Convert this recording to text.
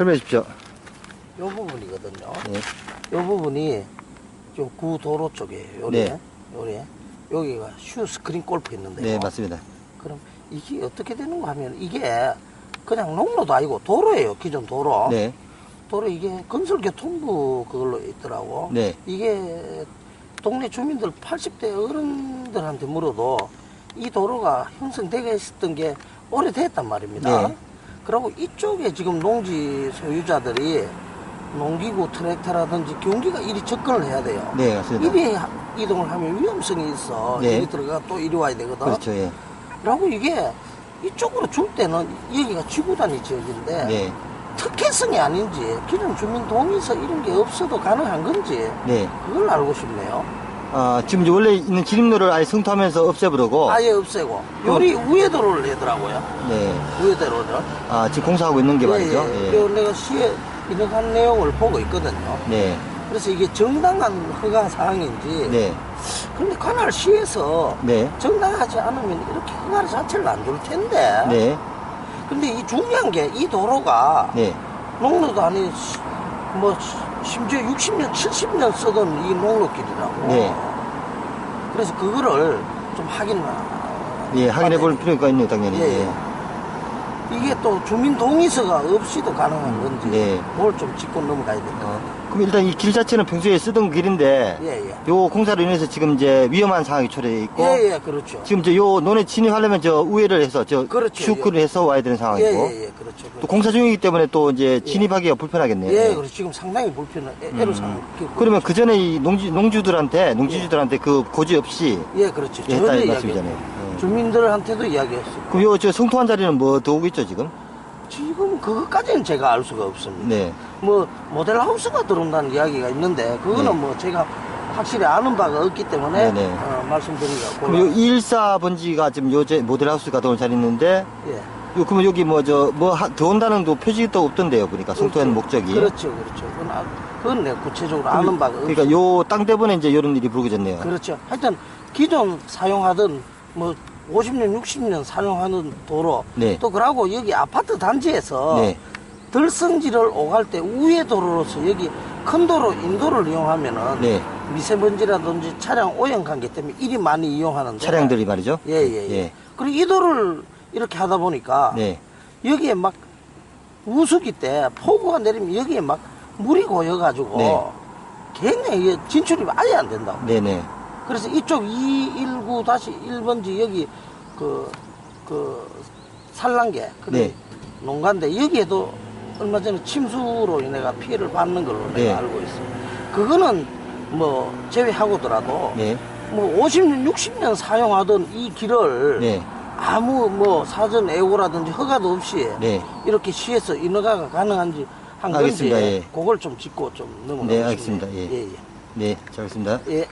설명해 주십시오. 요 부분이거든요. 네. 요 부분이 좀 구도로 쪽이에요. 요래. 네. 요래. 여기가 슈 스크린 골프 있는데요. 네, 맞습니다. 그럼 이게 어떻게 되는가 하면 이게 그냥 농로도 아니고 도로예요. 기존 도로. 네. 도로 이게 건설교통부 그걸로 있더라고. 네. 이게 동네 주민들 80대 어른들한테 물어도 이 도로가 형성되게 있었던 게 오래됐단 말입니다. 네. 그리고 이쪽에 지금 농지 소유자들이 농기구 트랙터라든지 경기가 이리 접근을 해야 돼요. 네, 맞습니다. 이리 하- 이동을 하면 위험성이 있어. 네. 이리 들어가 또 이리 와야 되거든. 그렇죠, 예. 라고 이게 이쪽으로 줄 때는 여기가 지구단위 지역인데 네. 특혜성이 아닌지 기존 주민 동의서 이런 게 없어도 가능한 건지 네. 그걸 알고 싶네요. 아, 지금 이제 원래 있는 진입로를 아예 성토하면서 없애버리고, 아예 없애고 요리 우회도로를 내더라고요. 네. 우회도로를. 아, 지금 공사하고 있는 게 말이죠. 예, 예. 예. 내가 시에 인허간 내용을 보고 있거든요. 네. 그래서 이게 정당한 허가 사항인지. 네. 그런데 관할 시에서 네. 정당하지 않으면 이렇게 허가 자체를 안 줄 텐데. 네. 근데 이 중요한 게 이 도로가 네. 농로도 아니 시- 뭐 시- 심지어 60년, 70년 쓰던 이 농로길이라고. 네. 그래서 그거를 좀 확인을. 예, 확인해 볼 필요가 있네요, 당연히. 예, 예. 이게 또 주민 동의서가 없이도 가능한 건지 네. 뭘좀 짚고 넘어가야 될까. 어, 그럼 일단 이 길 자체는 평소에 쓰던 길인데, 예, 예. 요 공사로 인해서 지금 이제 위험한 상황이 초래해 있고, 예, 예, 그렇죠. 지금 이제 요 논에 진입하려면 저 우회를 해서 저 그렇죠, 슈크를 해서 와야 되는 예, 상황이고, 예, 예, 그렇죠. 또 공사 중이기 때문에 또 이제 진입하기가 불편하겠네요. 예, 그렇죠. 지금 상당히 불편한 애- 애로사항. 음. 그러면 그 전에 이 농지, 농주들한테, 농지주들한테 그 고지 없이 예, 그렇죠. 예, 전혀 했다는 이야기. 말씀이잖아요. 예. 주민들한테도 이야기했어요. 그럼 요저 성토한 자리는 뭐더 오고 있죠, 지금? 지금 그것까지는 제가 알 수가 없습니다. 네. 뭐 모델 하우스가 들어온다는 이야기가 있는데 그거는 네. 뭐 제가 확실히 아는 바가 없기 때문에 네네. 어, 말씀드리기가 그럼 요 214 번지가 지금 요제 모델 하우스가 들어온 자리 있는데, 예. 요, 그러면 여기 뭐 저, 뭐, 하- 더 온다는 또 표지도 없던데요, 보니까. 성토하는 목적이. 그렇죠, 그렇죠. 그건, 아, 그건 내가 구체적으로 아는 바가 없어요. 그러니까 요땅 때문에 이제 이런 일이 불거졌네요. 그렇죠. 하여튼 기존 사용하던 뭐 50년, 60년 사용하는 도로 네. 또 그러고 여기 아파트 단지에서 네. 들성지를 오갈 때 우회 도로로서 여기 큰 도로 인도를 이용하면은 네. 미세먼지라든지 차량 오염 관계 때문에 일이 많이 이용하는데 차량들이 말이죠. 예예예. 예. 그리고 이 도로를 이렇게 하다 보니까 네. 여기에 막 우수기 때 폭우가 내리면 여기에 막 물이 고여가지고 네. 굉장히 진출이 아예 안 된다고. 네네. 그래서 이쪽 219-1번지 여기 그, 그, 산란계, 그 네. 농가인데 여기에도 얼마 전에 침수로 인해가 피해를 받는 걸로 네. 내가 알고 있어요. 그거는 뭐 제외하고더라도 네. 뭐 50년, 60년 사용하던 이 길을 네. 아무 뭐 사전 애고라든지 허가도 없이 네. 이렇게 시에서 인허가가 가능한지 한 건지 알겠습니다. 예. 그걸 좀 짚고 좀 넘어가고 네, 알겠습니다. 예. 예, 예. 네. 잘 알겠습니다. 예.